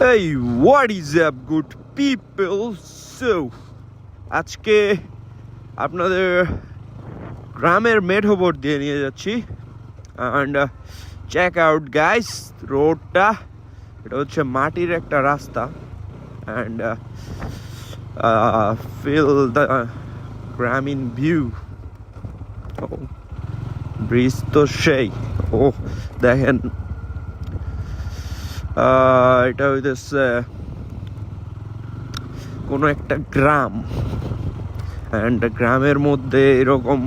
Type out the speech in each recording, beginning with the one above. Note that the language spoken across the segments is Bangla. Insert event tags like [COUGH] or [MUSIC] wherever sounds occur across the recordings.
Hey, what is up, good people? So, আজকে আপনাদের গ্রামের মেঠোবোট দিয়ে নিয়ে যাচ্ছি। অ্যান্ড চেক আউট গাইস রোডটা এটা হচ্ছে মাটির একটা রাস্তা। And feel the gramin view bridge তো সেই। ও দেখেন। আহ, এটা হইতেছে কোনো একটা গ্রাম। অ্যান্ড গ্রামের মধ্যে এরকম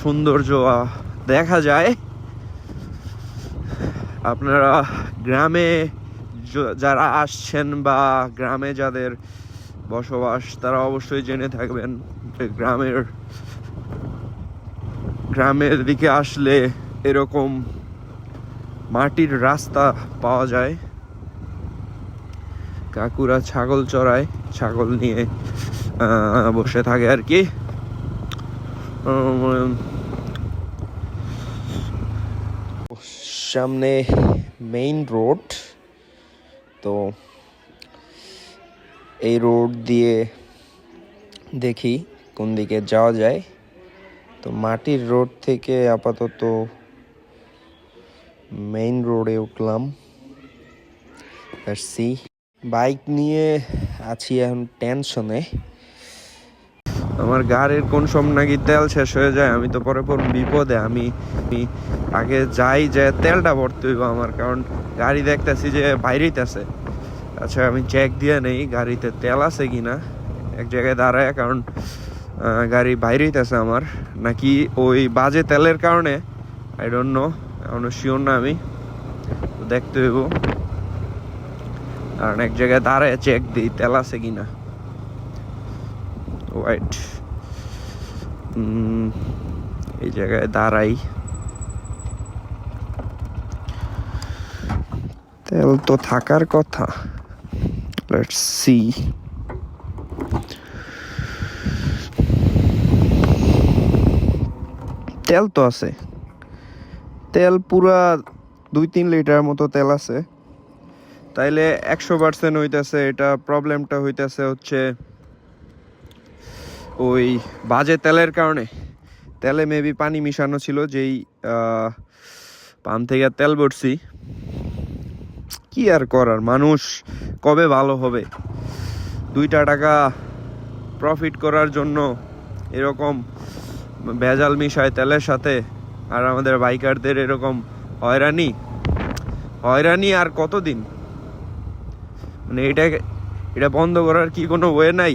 সৌন্দর্য দেখা যায়। আপনারা গ্রামে যারা আসছেন বা গ্রামে যাদের বসবাস, তারা অবশ্যই জেনে থাকবেন যে গ্রামের গ্রামের দিকে আসলে এরকম মাটির রাস্তা পাওয়া যায়। কাকুরা ছাগল চড়ায়, ছাগল নিয়ে বসে থাকে আর কি। সামনে মেইন রোড তো এই রোড দিয়ে দেখি কোন দিকে যাওয়া যায়। তো মাটির রোড থেকে আপাতত মেইন রোডে উঠলাম। সি বাইক নিয়ে আছি এখন টেনশনে আমার গাড়ির কোন সব নাকি তেল শেষ হয়ে যায়, আমি তো পরে পর বিপদে। আমি আগে যাই যে তেলটা ভরতে হইব আমার, কারণ গাড়ি দেখতেছি যে বাইরেইতেছে আচ্ছা আমি চেক দিয়ে নেই গাড়িতে তেল আছে কি না এক জায়গায় দাঁড়ায়, কারণ গাড়ি বাইরেইতেছে আমার। নাকি ওই বাজে তেলের কারণে? আই ডোন্ট নো এখনও শিওর না আমি। দেখতে হইব। কারণ এক জায়গায় দাঁড়ায় চেক দিই তেল আছে কিনা। ওয়াইট এই জায়গায় দাঁড়াই। তেল তো থাকার কথা। লেটস সি তেল তো আছে। তেল পুরা দুই তিন লিটার মতো তেল আছে। তাইলে একশো পার্সেন্ট হইতেছে এটা প্রবলেমটা হইতেছে হচ্ছে ওই বাজে তেলের কারণে। তেলে মেবি পানি মিশানো ছিল যেই পাম্প থেকে তেল ভরছি। কি আর করার, মানুষ কবে ভালো হবে? দুইটা টাকা প্রফিট করার জন্য এরকম ভেজাল মিশায় তেলের সাথে আর আমাদের বাইকারদের এরকম হয়রানি? হয়রানি আর কতদিন? মানে এটা এটা বন্ধ করার কি কোনো ওয়ে নাই?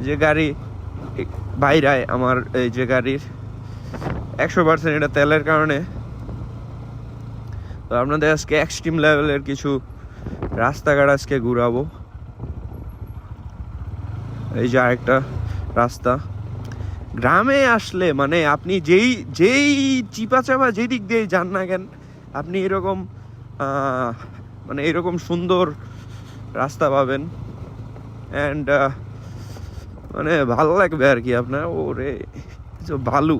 যে গাড়ি বাইরায় আমার এই যে গাড়ির একশো পার্সেন্ট এটা তেলের কারণে। তো আপনাদের আজকে এক্সট্রিম লেভেলের কিছু রাস্তাঘাট আজকে ঘুরাবো। এই যে আরেকটা রাস্তা। গ্রামে আসলে মানে আপনি যেই যেই চিপা চাপা যেই দিক দিয়ে যান না কেন, আপনি এরকম মানে এরকম সুন্দর রাস্তা পাবেন। অ্যান্ড মানে ভালো লাগবে আর কি আপনার। ওরে কিছু বালু।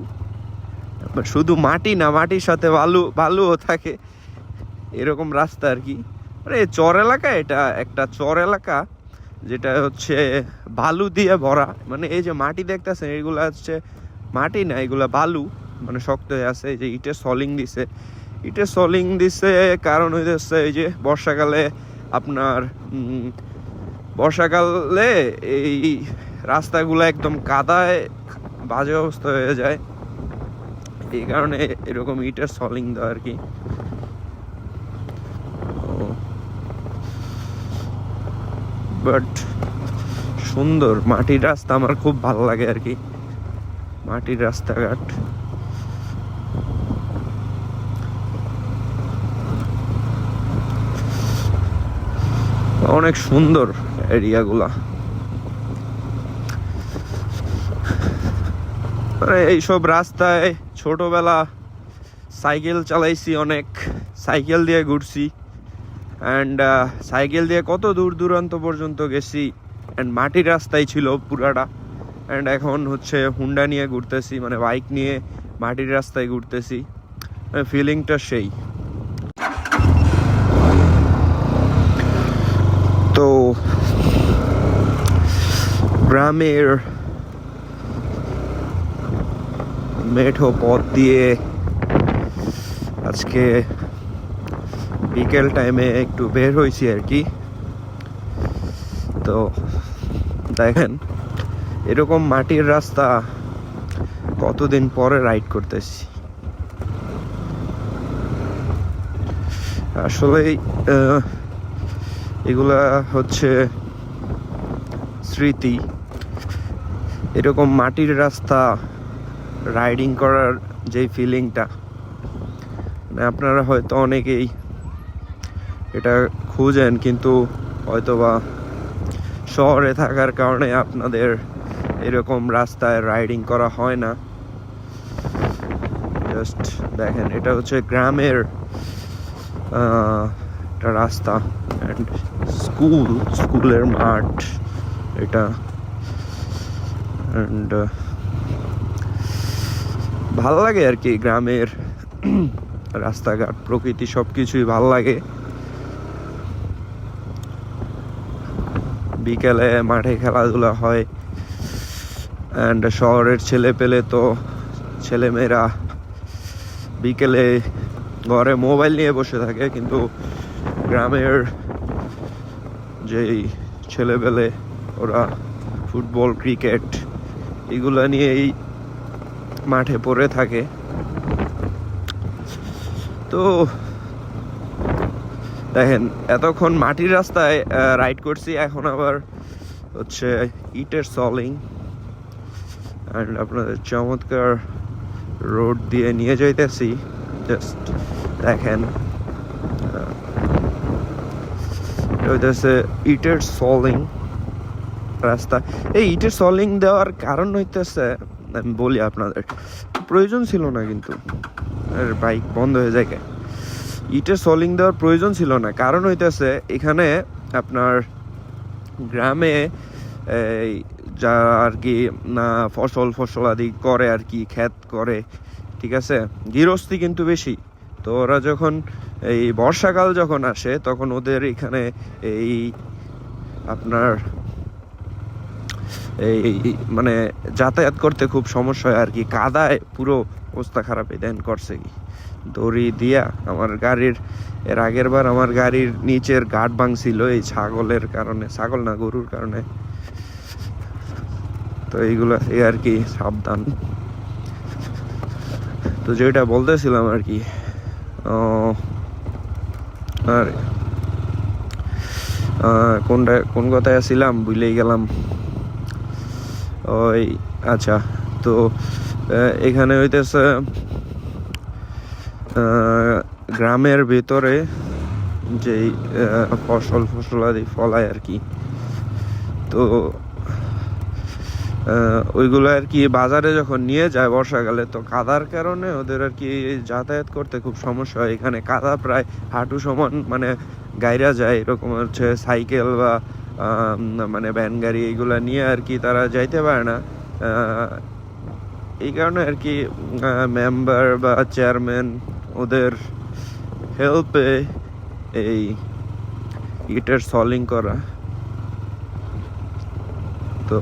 শুধু মাটি না, মাটির সাথে বালু, বালুও থাকে। এরকম রাস্তা আর কি। মানে চর এলাকা এটা, একটা চর এলাকা। যেটা হচ্ছে বালু দিয়ে ভরা। মানে এই যে মাটি দেখতেছেন, এগুলো হচ্ছে মাটি না, এগুলা বালু। মানে শক্ত হয়ে আছে, এই যে ইটের সলিং দিছে। ইটের সলিং দিছে কারণ হইতেছে এই যে বর্ষাকালে আপনার বর্ষাকালে এই রাস্তাগুলো একদম কাদায় বাজে অবস্থা হয়ে যায়। এই কারণে এরকম ইটের সলিং দেওয়া আর কি। বাট সুন্দর। মাটির রাস্তা আমার খুব ভালো লাগে আর কি। মাটির রাস্তাঘাট। অনেক সুন্দর এরিয়াগুলা। এইসব রাস্তায় ছোটবেলা সাইকেল চালাইছি অনেক। সাইকেল দিয়ে ঘুরছি। অ্যান্ড uh, সাইকেল দিয়ে কত দূর দূরান্ত পর্যন্ত গেছি অ্যান্ড মাটির রাস্তাই ছিল পুরাটা। অ্যান্ড এখন হচ্ছে হুন্ডা নিয়ে ঘুরতেছি মানে বাইক নিয়ে মাটির রাস্তায় ঘুরতেছি। ফিলিংটা সেই। তো, গ্রামের মেঠো পথ দিয়ে আজকে বিকেল টাইমে একটু বের হয়েছি আর কি। তো দেখেন, এরকম মাটির রাস্তা কতদিন পরে রাইড করতেছি। আসলে এগুলা হচ্ছে স্মৃতি। এরকম মাটির রাস্তা রাইডিং করার যে ফিলিংটা মানে আপনারা হয়তো অনেকেই এটা খুঁজেন, কিন্তু হয়তোবা শহরে থাকার কারণে আপনাদের এরকম রাস্তায় রাইডিং করা হয় না। জাস্ট দেখেন, এটা হচ্ছে গ্রামের একটা রাস্তা অ্যান্ড স্কুল স্কুলের মাঠ এটা। অ্যান্ড ভালো লাগে আর কি গ্রামের [CLEARS THROAT] রাস্তাঘাট, প্রকৃতি সব কিছুই ভালো লাগে। বিকেলে মাঠে খেলাধুলা হয়। অ্যান্ড শহরের ছেলে পেলে তো ছেলেমেয়েরা বিকেলে ঘরে মোবাইল নিয়ে বসে থাকে, কিন্তু গ্রামের যেই ছেলেবেলে ওরা ফুটবল, ক্রিকেট এগুলো নিয়েই মাঠে পড়ে থাকে। তো দেখেন, এতক্ষণ মাটির রাস্তায় রাইড করছি, এখন আবার হচ্ছে ইটের সলিং অ্যান্ড আপনাদের চমৎকার রোড দিয়ে নিয়ে যাইতেছি জাস্ট দেখেন হইতেছে ইটের সলিং রাস্তা এই ইটের সলিং দেওয়ার কারণ হইতেছে, আমি বলি আপনাদের, প্রয়োজন ছিল না কিন্তু বাইক বন্ধ হয়ে যায়? ইটের সলিং দেওয়ার প্রয়োজন ছিল না। কারণ হইতেছে, এখানে আপনার গ্রামে যা আর কি না ফসল ফসল আদি করে আর কি, ক্ষেত করে, ঠিক আছে? গৃহস্থী কিন্তু বেশি। তো ওরা যখন এই বর্ষাকাল যখন আসে, তখন ওদের এখানে এই আপনার এই মানে যাতায়াত করতে খুব সমস্যা হয় আর কি। কাদায় পুরো অবস্থা খারাপ দেন করছে কি। দড়ি দিয়া আমার গাড়ির, এর আগের বার আমার গাড়ির নিচের গার্ড ভাঙছিল এই ছাগলের কারণে, ছাগল না, গরুর কারণে। তো এইগুলো এই আর কি, সাবধান। তো যেটা বলতেছিলাম আর কি আর কোনটা, কোন কথায় ছিলাম ভুলেই গেলাম। ওই আচ্ছা তো এখানে হইতেছে গ্রামের ভেতরে যেই ফসল ফসলাদি ফলায় আর কি। তো ওইগুলো আর কি বাজারে যখন নিয়ে যায় বর্ষাকালে, তো কাদার কারণে ওদের আর কি যাতায়াত করতে খুব সমস্যা হয়। এখানে কাদা প্রায় হাঁটু সমান মানে গাইরা যায়, এরকম হচ্ছে সাইকেল বা মানে ভ্যান গাড়ি এইগুলা নিয়ে আর কি তারা যাইতে পারে না। এই কারণে আর কি মেম্বার বা চেয়ারম্যান ওদের হেল্পে এই ইটের সলিং করা। তো